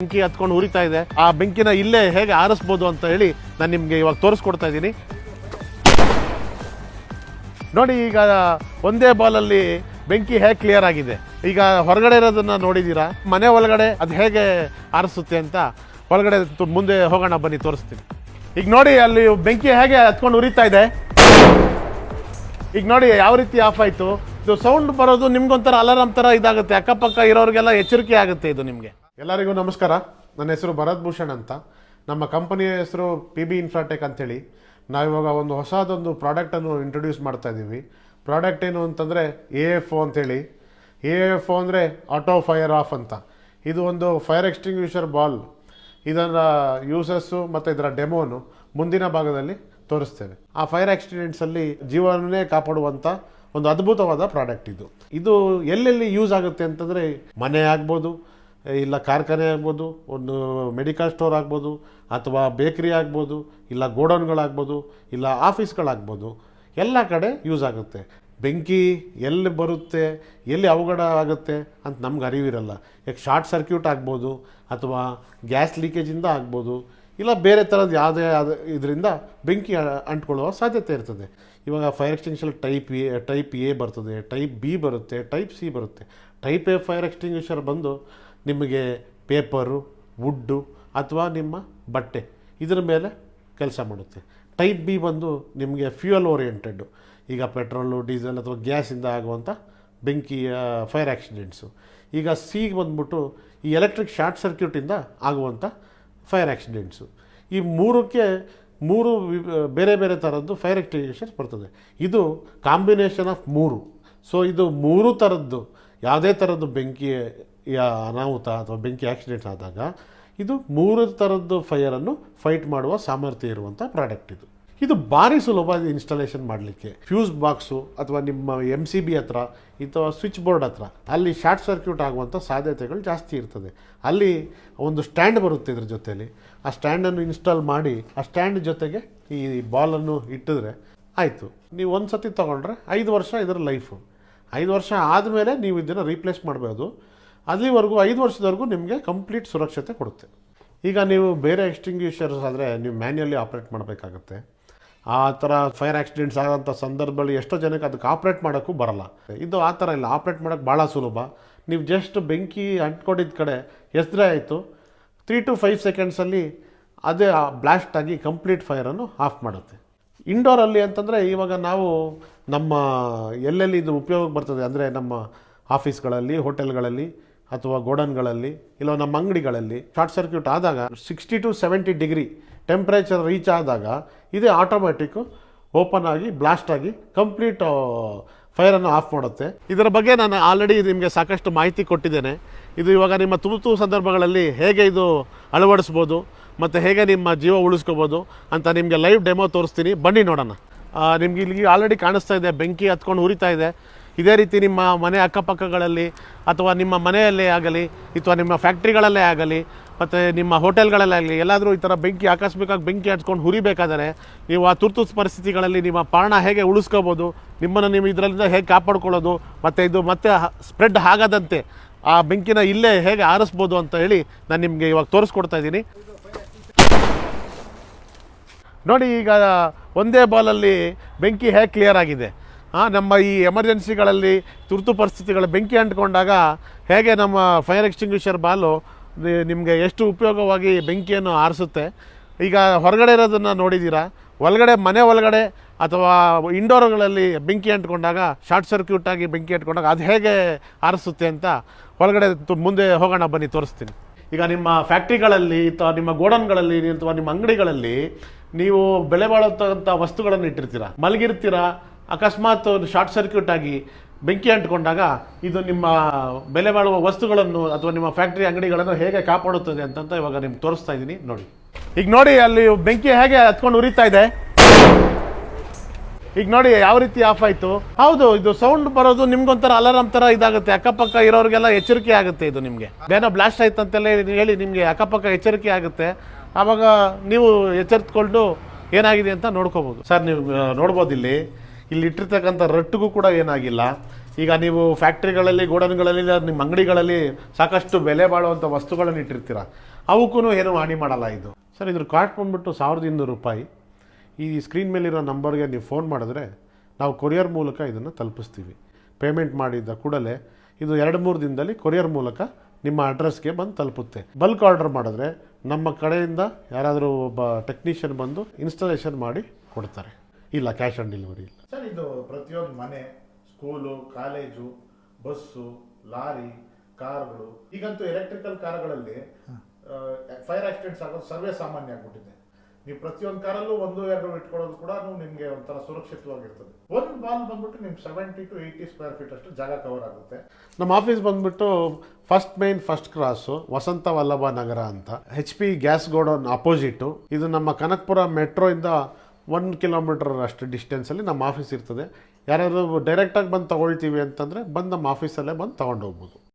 ಬೆಂಕಿ ಹತ್ಕೊಂಡು ಉರಿತಾ ಇದೆ. ಆ ಬೆಂಕಿನ ಇಲ್ಲೇ ಹೇಗೆ ಆರಿಸ್ಬೋದು ಅಂತ ಹೇಳಿ ನಾನು ನಿಮಗೆ ಇವಾಗ ತೋರಿಸ್ಕೊಡ್ತಾ ಇದ್ದೀನಿ. ನೋಡಿ, ಈಗ ಒಂದೇ ಬಾಲಲ್ಲಿ ಬೆಂಕಿ ಹೇಗೆ ಕ್ಲಿಯರ್ ಆಗಿದೆ? ಈಗ ಹೊರಗಡೆ ಇರೋದನ್ನ ನೋಡಿದ್ದೀರಾ ಮನೆ ಒಳಗಡೆ ಅದು ಹೇಗೆ ಆರಿಸುತ್ತೆ ಅಂತ ಒಳಗಡೆ ಮುಂದೆ ಹೋಗೋಣ, ಬನ್ನಿ, ತೋರಿಸ್ತೀನಿ. ಈಗ ನೋಡಿ, ಅಲ್ಲಿ ಬೆಂಕಿ ಹೇಗೆ ಹತ್ಕೊಂಡು ಉರಿತಾ ಇದೆ. ಈಗ ನೋಡಿ, ಯಾವ ರೀತಿ ಆಫ್ ಆಯಿತು? ಇದು ಸೌಂಡ್ ಬರೋದು ನಿಮ್ಗೊಂಥರ ಅಲಾರಾಮ್ ಥರ ಇದಾಗುತ್ತೆ. ಅಕ್ಕಪಕ್ಕ ಇರೋರಿಗೆಲ್ಲ ಎಚ್ಚರಿಕೆ ಆಗುತ್ತೆ ಇದು ನಿಮಗೆ. ಎಲ್ಲರಿಗೂ ನಮಸ್ಕಾರ. ನನ್ನ ಹೆಸರು ಭರತ್ ಭೂಷಣ್ ಅಂತ. ನಮ್ಮ ಕಂಪನಿಯ ಹೆಸರು ಪಿ ಬಿ ಇನ್ಫ್ರಾಟೆಕ್ ಅಂತೇಳಿ. ನಾವಿವಾಗ ಒಂದು ಹೊಸದೊಂದು ಪ್ರಾಡಕ್ಟನ್ನು ಇಂಟ್ರೊಡ್ಯೂಸ್ ಮಾಡ್ತಾ ಇದ್ದೀವಿ ಪ್ರಾಡಕ್ಟ್ ಏನು ಅಂತಂದರೆ ಎ ಎಫ್ ಒ ಅಂತೇಳಿ. ಎ ಎಫ್ ಒ ಅಂದರೆ ಆಟೋ ಫೈರ್ ಆಫ್ ಅಂತ. ಇದು ಒಂದು ಫೈರ್ ಎಕ್ಸ್ಟಿಂಗ್ವಿಷರ್ ಬಾಲ್. ಇದರ ಯೂಸಸ್ಸು ಮತ್ತು ಇದರ ಡೆಮೋನು ಮುಂದಿನ ಭಾಗದಲ್ಲಿ ತೋರಿಸ್ತೇವೆ. ಆ ಫೈರ್ ಆಕ್ಸಿಡೆಂಟ್ಸಲ್ಲಿ ಜೀವನನೇ ಕಾಪಾಡುವಂಥ ಒಂದು ಅದ್ಭುತವಾದ ಪ್ರಾಡಕ್ಟ್ ಇದು. ಇದು ಎಲ್ಲೆಲ್ಲಿ ಯೂಸ್ ಆಗುತ್ತೆ ಅಂತಂದರೆ ಮನೆ ಆಗ್ಬೋದು ಇಲ್ಲ ಕಾರ್ಖಾನೆ ಆಗ್ಬೋದು, ಒಂದು ಮೆಡಿಕಲ್ ಸ್ಟೋರ್ ಆಗ್ಬೋದು, ಅಥವಾ ಬೇಕ್ರಿ ಆಗ್ಬೋದು, ಇಲ್ಲ ಗೋಡೌನ್ಗಳಾಗ್ಬೋದು, ಇಲ್ಲ ಆಫೀಸ್ಗಳಾಗ್ಬೋದು ಎಲ್ಲ ಕಡೆ ಯೂಸ್ ಆಗುತ್ತೆ. ಬೆಂಕಿ ಎಲ್ಲಿ ಬರುತ್ತೆ, ಎಲ್ಲಿ ಅವಘಡ ಆಗುತ್ತೆ ಅಂತ ನಮ್ಗೆ ಅರಿವಿರಲ್ಲ. ಈಗ ಶಾರ್ಟ್ ಸರ್ಕ್ಯೂಟ್ ಆಗ್ಬೋದು, ಅಥವಾ ಗ್ಯಾಸ್ ಲೀಕೇಜಿಂದ ಆಗ್ಬೋದು, ಇಲ್ಲ ಬೇರೆ ಥರದ ಯಾವುದೇ ಆದ ಇದರಿಂದ ಬೆಂಕಿ ಅಂಟ್ಕೊಳ್ಳುವ ಸಾಧ್ಯತೆ ಇರ್ತದೆ. ಇವಾಗ fire extinguisher type A type A ಬರ್ತದೆ ಟೈಪ್ ಬಿ ಬರುತ್ತೆ ಟೈಪ್ ಸಿ ಬರುತ್ತೆ. ಟೈಪ್ ಎ ಫೈರ್ ಎಕ್ಸ್ಟಿಂಗ್ವಿಷರ್ ಬಂದು ನಿಮಗೆ ಪೇಪರು, ವುಡ್ಡು ಅಥವಾ ನಿಮ್ಮ ಬಟ್ಟೆ ಇದರ ಮೇಲೆ ಕೆಲಸ ಮಾಡುತ್ತೆ. ಟೈಪ್ ಬಿ ಬಂದು ನಿಮಗೆ ಫ್ಯೂಯಲ್ ಓರಿಯೆಂಟೆಡ್ಡು ಈಗ ಪೆಟ್ರೋಲು ಡೀಸೆಲ್ ಅಥವಾ ಗ್ಯಾಸಿಂದ ಆಗುವಂಥ ಬೆಂಕಿಯ ಫೈರ್ ಆ್ಯಕ್ಸಿಡೆಂಟ್ಸು ಈಗ ಸಿಗೆ ಬಂದ್ಬಿಟ್ಟು ಈ ಎಲೆಕ್ಟ್ರಿಕ್ ಶಾರ್ಟ್ ಸರ್ಕ್ಯೂಟಿಂದ ಆಗುವಂಥ ಫೈರ್ ಆ್ಯಕ್ಸಿಡೆಂಟ್ಸು ಈ ಮೂರಕ್ಕೆ ಮೂರು ಬೇರೆ ಬೇರೆ ಥರದ್ದು ಫೈರ್ ಎಕ್ಸ್ಟಿಂಗ್ವಿಷರ್ ಬರ್ತದೆ. ಇದು ಕಾಂಬಿನೇಷನ್ ಆಫ್ ಮೂರು. ಸೊ ಇದು ಮೂರು ಥರದ್ದು ಯಾವುದೇ ಥರದ್ದು ಬೆಂಕಿ ಅನಾಹುತ ಅಥವಾ ಬೆಂಕಿ ಆಕ್ಸಿಡೆಂಟ್ ಆದಾಗ ಇದು ಮೂರು ಥರದ್ದು ಫೈಯರನ್ನು ಫೈಟ್ ಮಾಡುವ ಸಾಮರ್ಥ್ಯ ಇರುವಂಥ ಪ್ರಾಡಕ್ಟ್ ಇದು. ಇದು ಭಾರಿ ಸುಲಭ ಇನ್ಸ್ಟಾಲೇಷನ್ ಮಾಡಲಿಕ್ಕೆ. ಫ್ಯೂಸ್ ಬಾಕ್ಸು ಅಥವಾ ನಿಮ್ಮ ಎಂ ಸಿ ಬಿ ಹತ್ರ ಅಥವಾ ಸ್ವಿಚ್ ಬೋರ್ಡ್ ಹತ್ರ ಅಲ್ಲಿ ಶಾರ್ಟ್ ಸರ್ಕ್ಯೂಟ್ ಆಗುವಂಥ ಸಾಧ್ಯತೆಗಳು ಜಾಸ್ತಿ ಇರ್ತದೆ. ಅಲ್ಲಿ ಒಂದು ಸ್ಟ್ಯಾಂಡ್ ಬರುತ್ತೆ ಇದ್ರ ಜೊತೆಯಲ್ಲಿ ಆ ಸ್ಟ್ಯಾಂಡನ್ನು ಇನ್ಸ್ಟಾಲ್ ಮಾಡಿ ಆ ಸ್ಟ್ಯಾಂಡ್ ಜೊತೆಗೆ ಈ ಬಾಲನ್ನು ಇಟ್ಟಿದ್ರೆ ಆಯಿತು. ನೀವು ಒಂದು ಸತಿ ತೊಗೊಂಡ್ರೆ ಐದು ವರ್ಷ ಇದರ ಲೈಫು ಐದು ವರ್ಷ ಆದಮೇಲೆ ನೀವು ಇದನ್ನು ರೀಪ್ಲೇಸ್ ಮಾಡಬಹುದು ಅಲ್ಲಿವರೆಗೂ ಐದು ವರ್ಷದವರೆಗೂ ನಿಮಗೆ ಕಂಪ್ಲೀಟ್ ಸುರಕ್ಷತೆ ಕೊಡುತ್ತೆ. ಈಗ ನೀವು ಬೇರೆ ಎಕ್ಸ್ಟಿಂಗ್ವಿಷರ್ಸ್ ಆದರೆ ನೀವು ಮ್ಯಾನ್ಯಲಿ ಆಪ್ರೇಟ್ ಮಾಡಬೇಕಾಗತ್ತೆ. ಆ ಥರ ಫೈರ್ ಆಕ್ಸಿಡೆಂಟ್ಸ್ ಆಗೋಂಥ ಸಂದರ್ಭದಲ್ಲಿ ಎಷ್ಟೋ ಜನಕ್ಕೆ ಅದಕ್ಕೆ ಆಪ್ರೇಟ್ ಮಾಡೋಕ್ಕೂ ಬರಲ್ಲ. ಇದು ಆ ಥರ ಇಲ್ಲ. ಆಪ್ರೇಟ್ ಮಾಡೋಕ್ಕೆ ಭಾಳ ಸುಲಭ. ನೀವು ಜಸ್ಟ್ ಬೆಂಕಿ ಅಂಟ್ಕೊಂಡಿದ್ದ ಕಡೆ ಎಸ್ದ್ರೆ ಆಯಿತು. ತ್ರೀ ಟು ಫೈವ್ ಸೆಕೆಂಡ್ಸಲ್ಲಿ ಅದೇ ಬ್ಲಾಸ್ಟ್ ಆಗಿ ಕಂಪ್ಲೀಟ್ ಫೈರನ್ನು ಆಫ್ ಮಾಡುತ್ತೆ. ಇಂಡೋರಲ್ಲಿ ಅಂತಂದರೆ ಇವಾಗ ನಾವು ನಮ್ಮ ಎಲ್ಲೆಲ್ಲಿ ಇದು ಉಪಯೋಗಕ್ಕೆ ಬರ್ತದೆ ಅಂದರೆ ನಮ್ಮ ಆಫೀಸ್ಗಳಲ್ಲಿ ಹೋಟೆಲ್ಗಳಲ್ಲಿ ಅಥವಾ ಗೋಡನ್ಗಳಲ್ಲಿ ಇಲ್ಲ ನಮ್ಮ ಅಂಗಡಿಗಳಲ್ಲಿ ಶಾರ್ಟ್ ಸರ್ಕ್ಯೂಟ್ ಆದಾಗ sixty to seventy degree temperature reach ಆದಾಗ ಇದೇ ಆಟೋಮ್ಯಾಟಿಕ್ಕು ಓಪನ್ ಆಗಿ ಬ್ಲಾಸ್ಟ್ ಆಗಿ ಕಂಪ್ಲೀಟ್ ಫೈರನ್ನು ಆಫ್ ಮಾಡುತ್ತೆ. ಇದರ ಬಗ್ಗೆ ನಾನು ಆಲ್ರೆಡಿ ನಿಮಗೆ ಸಾಕಷ್ಟು ಮಾಹಿತಿ ಕೊಟ್ಟಿದ್ದೇನೆ. ಇದು ಇವಾಗ ನಿಮ್ಮ ತುರ್ತು ಸಂದರ್ಭಗಳಲ್ಲಿ ಹೇಗೆ ಇದು ಅಳವಡಿಸ್ಬೋದು ಮತ್ತು ಹೇಗೆ ನಿಮ್ಮ ಜೀವ ಉಳಿಸ್ಕೋಬೋದು ಅಂತ ನಿಮಗೆ ಲೈವ್ ಡೆಮೋ ತೋರಿಸ್ತೀನಿ. ಬನ್ನಿ ನೋಡೋಣ. ನಿಮ್ಗೆ ಇಲ್ಲಿ ಆಲ್ರೆಡಿ ಕಾಣಿಸ್ತಾ ಇದೆ, ಬೆಂಕಿ ಹತ್ಕೊಂಡು ಉರಿತಾ ಇದೆ. ಇದೇ ರೀತಿ ನಿಮ್ಮ ಮನೆ ಅಕ್ಕಪಕ್ಕಗಳಲ್ಲಿ ಅಥವಾ ನಿಮ್ಮ ಮನೆಯಲ್ಲೇ ಆಗಲಿ ಅಥವಾ ನಿಮ್ಮ ಫ್ಯಾಕ್ಟ್ರಿಗಳಲ್ಲೇ ಆಗಲಿ ಮತ್ತು ನಿಮ್ಮ ಹೋಟೆಲ್ಗಳಲ್ಲೇ ಆಗಲಿ, ಎಲ್ಲಾದರೂ ಈ ಥರ ಬೆಂಕಿ, ಆಕಸ್ಮಿಕವಾಗಿ ಬೆಂಕಿ ಹಚ್ಕೊಂಡು ಹುರಿಬೇಕಾದರೆ ನೀವು ಆ ತುರ್ತು ಪರಿಸ್ಥಿತಿಗಳಲ್ಲಿ ನಿಮ್ಮ ಪ್ರಾಣ ಹೇಗೆ ಉಳಿಸ್ಕೋಬೋದು, ನಿಮ್ಮನ್ನು ನೀವು ಇದರಿಂದ ಹೇಗೆ ಕಾಪಾಡ್ಕೊಳ್ಳೋದು, ಮತ್ತು ಇದು ಮತ್ತೆ ಸ್ಪ್ರೆಡ್ ಆಗದಂತೆ ಆ ಬೆಂಕಿನ ಇಲ್ಲೇ ಹೇಗೆ ಆರಿಸ್ಬೋದು ಅಂತ ಹೇಳಿ ನಾನು ನಿಮಗೆ ಇವಾಗ ತೋರಿಸ್ಕೊಡ್ತಾ ಇದ್ದೀನಿ. ನೋಡಿ ಈಗ ಒಂದೇ ಬಾಲಲ್ಲಿ ಬೆಂಕಿ ಹೇಗೆ ಕ್ಲಿಯರ್ ಆಗಿದೆ. ನಮ್ಮ ಈ ಎಮರ್ಜೆನ್ಸಿಗಳಲ್ಲಿ ತುರ್ತು ಪರಿಸ್ಥಿತಿಗಳ ಬೆಂಕಿ ಅಂಟ್ಕೊಂಡಾಗ ಹೇಗೆ ನಮ್ಮ ಫೈರ್ ಎಕ್ಸ್ಟಿಂಗ್ವಿಷರ್ ಬಾಲು ನಿಮಗೆ ಎಷ್ಟು ಉಪಯೋಗವಾಗಿ ಬೆಂಕಿಯನ್ನು ಆರಿಸುತ್ತೆ? ಈಗ ಹೊರಗಡೆ ಇರೋದನ್ನು ನೋಡಿದ್ದೀರಾ ಒಳಗಡೆ, ಮನೆ ಒಳಗಡೆ ಅಥವಾ ಇಂಡೋರ್ಗಳಲ್ಲಿ ಬೆಂಕಿ ಅಂಟ್ಕೊಂಡಾಗ, ಶಾರ್ಟ್ ಸರ್ಕ್ಯೂಟ್ ಆಗಿ ಬೆಂಕಿ ಅಂಟ್ಕೊಂಡಾಗ ಅದು ಹೇಗೆ ಆರಿಸುತ್ತೆ ಅಂತ ಒಳಗಡೆ ಮುಂದೆ ಹೋಗೋಣ, ಬನ್ನಿ, ತೋರಿಸ್ತೀನಿ. ಈಗ ನಿಮ್ಮ ಫ್ಯಾಕ್ಟ್ರಿಗಳಲ್ಲಿ ಅಥವಾ ನಿಮ್ಮ ಗೋಡನ್ಗಳಲ್ಲಿ ಅಥವಾ ನಿಮ್ಮ ಅಂಗಡಿಗಳಲ್ಲಿ ನೀವು ಬೆಲೆ ಬಾಳುತ್ತಂಥ ವಸ್ತುಗಳನ್ನು ಇಟ್ಟಿರ್ತೀರ? ಮಲಗಿರ್ತೀರ? ಅಕಸ್ಮಾತ್ ಒಂದು ಶಾರ್ಟ್ ಸರ್ಕ್ಯೂಟ್ ಆಗಿ ಬೆಂಕಿ ಅಂಟ್ಕೊಂಡಾಗ ಇದು ನಿಮ್ಮ ಬೆಲೆ ಬಾಳುವ ವಸ್ತುಗಳನ್ನು ಅಥವಾ ನಿಮ್ಮ ಫ್ಯಾಕ್ಟ್ರಿ ಅಂಗಡಿಗಳನ್ನು ಹೇಗೆ ಕಾಪಾಡುತ್ತದೆ ಅಂತಂತ ಇವಾಗ ನಿಮ್ಗೆ ತೋರಿಸ್ತಾ ಇದ್ದೀನಿ. ನೋಡಿ. ಈಗ ನೋಡಿ ಅಲ್ಲಿ ಬೆಂಕಿ ಹೇಗೆ ಹತ್ಕೊಂಡು ಉರಿತಾ ಇದೆ. ಈಗ ನೋಡಿ ಯಾವ ರೀತಿ ಆಫ್ ಆಯಿತು. ಹೌದು, ಇದು ಸೌಂಡ್ ಬರೋದು ನಿಮ್ಗೊಂಥರ ಅಲಾರಾಮ್ ಥರ ಇದಾಗುತ್ತೆ. ಅಕ್ಕಪಕ್ಕ ಇರೋರಿಗೆಲ್ಲ ಎಚ್ಚರಿಕೆ ಆಗುತ್ತೆ ಇದು ನಿಮಗೆ. ಏನೋ ಬ್ಲಾಸ್ಟ್ ಆಯ್ತು ಅಂತೆಲ್ಲ ಹೇಳಿ- ನಿಮಗೆ ಅಕ್ಕಪಕ್ಕ ಎಚ್ಚರಿಕೆ ಆಗುತ್ತೆ. ಆವಾಗ ನೀವು ಎಚ್ಚರಿತ್ಕೊಂಡು ಏನಾಗಿದೆ ಅಂತ ನೋಡ್ಕೋಬೋದು. ಸರ್, ನೀವು ನೋಡ್ಬೋದು ಇಲ್ಲಿ ಇಲ್ಲಿ ಇಟ್ಟಿರ್ತಕ್ಕಂಥ ರಟ್ಟಿಗೂ ಕೂಡ ಏನಾಗಿಲ್ಲ. ಈಗ ನೀವು ಫ್ಯಾಕ್ಟ್ರಿಗಳಲ್ಲಿ, ಗೋಡನ್ಗಳಲ್ಲಿ ನಿಮ್ಮ ಅಂಗಡಿಗಳಲ್ಲಿ ಸಾಕಷ್ಟು ಬೆಲೆ ಬಾಳುವಂಥ ವಸ್ತುಗಳನ್ನು ಇಟ್ಟಿರ್ತೀರ? ಅವಕ್ಕೂ ಏನೂ ಹಾನಿ ಮಾಡಲ್ಲ ಇದು. ಸರ್, ಇದ್ರ ಕಾಸ್ಟ್ ಬಂದ್ಬಿಟ್ಟು ಸಾವಿರದ ಇನ್ನೂರು ರೂಪಾಯಿ. ಈ ಸ್ಕ್ರೀನ್ ಮೇಲಿರೋ ನಂಬರ್ಗೆ ನೀವು ಫೋನ್ ಮಾಡಿದ್ರೆ ನಾವು ಕೊರಿಯರ್ ಮೂಲಕ ಇದನ್ನು ತಲುಪಿಸ್ತೀವಿ. ಪೇಮೆಂಟ್ ಮಾಡಿದ್ದ ಕೂಡಲೇ ಇದು ಎರಡು ಮೂರು ದಿನದಲ್ಲಿ ಕೊರಿಯರ್ ಮೂಲಕ ನಿಮ್ಮ ಅಡ್ರೆಸ್ಗೆ ಬಂದು ತಲುಪುತ್ತೆ. ಬಲ್ಕ್ ಆರ್ಡರ್ ಮಾಡಿದ್ರೆ ನಮ್ಮ ಕಡೆಯಿಂದ ಯಾರಾದರೂ ಒಬ್ಬ ಟೆಕ್ನಿಷಿಯನ್ ಬಂದು ಇನ್ಸ್ಟಾಲೇಷನ್ ಮಾಡಿ ಕೊಡ್ತಾರೆ. ಇಲ್ಲ ಕ್ಯಾಶ್ ಆನ್ ಡೆಲಿವರಿ ಇಲ್ಲ. ಸರ್ ಇದು ಪ್ರತಿಯೊಂದು ಮನೆ ಸ್ಕೂಲು ಕಾಲೇಜು ಬಸ್ಸು ಲಾರಿ ಕಾರ್ಗಳು ಈಗಂತೂ ಎಲೆಕ್ಟ್ರಿಕಲ್ ಕಾರ್ಗಳಲ್ಲಿ ಫೈರ್ ಆಕ್ಸಿಡೆಂಟ್ಸ್ ಆಗೋದು ಸರ್ವೇ ಸಾಮಾನ್ಯ ಆಗ್ಬಿಟ್ಟಿದೆ. ನೀವು ಪ್ರತಿಯೊಂದು ಕಾರಲ್ಲೂ ಒಂದು ಎರಡು ಇಟ್ಕೊಳ್ಳೋದು ಕೂಡ ನಿಮಗೆ ಒಂಥರ ಸುರಕ್ಷಿತವಾಗಿರ್ತದೆ. ಒಂದು ಬಾಲ್ ಬಂದ್ಬಿಟ್ಟು ನಿಮ್ಗೆ seventy to eighty square feet ಅಷ್ಟು ಜಾಗ ಕವರ್ ಆಗುತ್ತೆ. ನಮ್ಮ ಆಫೀಸ್ ಬಂದ್ಬಿಟ್ಟು first main first cross Vasantha Vallabha Nagar ಅಂತ. H P gas godown opposite ಇದು ನಮ್ಮ ಕನಕಪುರ ಮೆಟ್ರೋ ಇಂದ ಒನ್ ಕಿಲೋಮೀಟರ್ ಅಷ್ಟು ಡಿಸ್ಟೆನ್ಸಲ್ಲಿ ನಮ್ಮ ಆಫೀಸ್ ಇರ್ತದೆ. ಯಾರಾದರೂ ಡೈರೆಕ್ಟಾಗಿ ಬಂದು ತೊಗೊಳ್ತೀವಿ ಅಂತಂದರೆ ಬಂದು ನಮ್ಮ ಆಫೀಸಲ್ಲೇ ಬಂದು ತೊಗೊಂಡು ಹೋಗ್ಬೋದು.